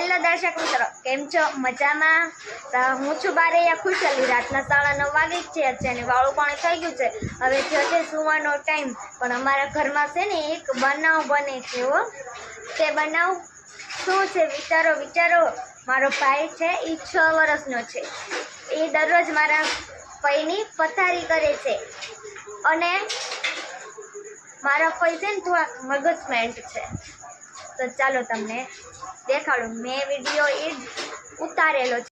Hello દર્શક મિત્રો. કેમ છો? મજામાં? હું છું બારૈયા ખુશાલી. રાતના સાડા નવ વાગી જ છે. અત્યારે વાળું પાણી થઈ ગયું છે. હવે થયો છે સુવાનો ટાઈમ. પણ અમારા ઘરમાં છે ને એક બનાવ બને છે, હો. તે બનાવ શું છે? વિચારો વિચારો. મારો ભાઈ છે એ છ વર્ષનો છે. એ દરરોજ મારા ભાઈની પથારી કરે છે. અને મારા પૈ છે ને થોડાક મગજમેન્ટ છે. તો ચાલો તમને દેખાડું. મેં વીડિયો એ જ ઉતારેલો છે.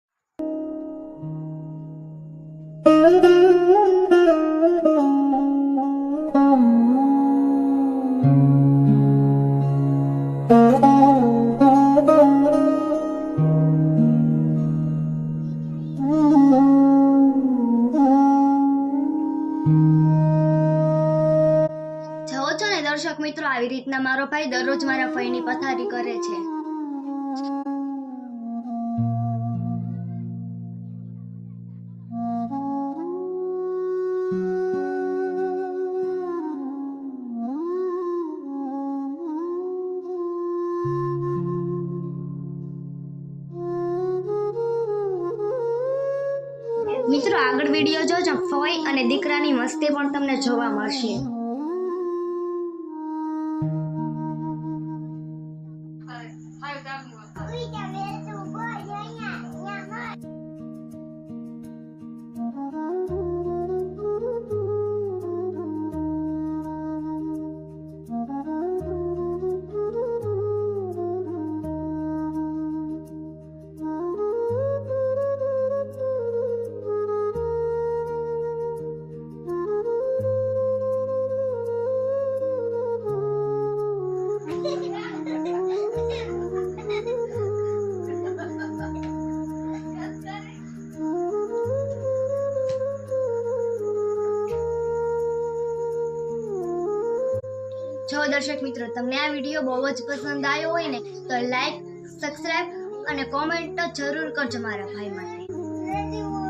જવો છો ને દર્શક મિત્રો, આવી રીતના મારો ભાઈ દરરોજ મારા ફઈની પથારી કરે છે. મિત્રો, આગળ વીડિયો જોજો, ફોઈ અને દીકરાની મસ્તી પણ તમને જોવા મળશે. જો દર્શક મિત્રો, તમને આ વીડિયો બહુ જ પસંદ આવ્યો હોય ને, તો લાઈક સબસ્ક્રાઈબ અને કોમેન્ટ જરૂર કરજો મારા ભાઈ માટે.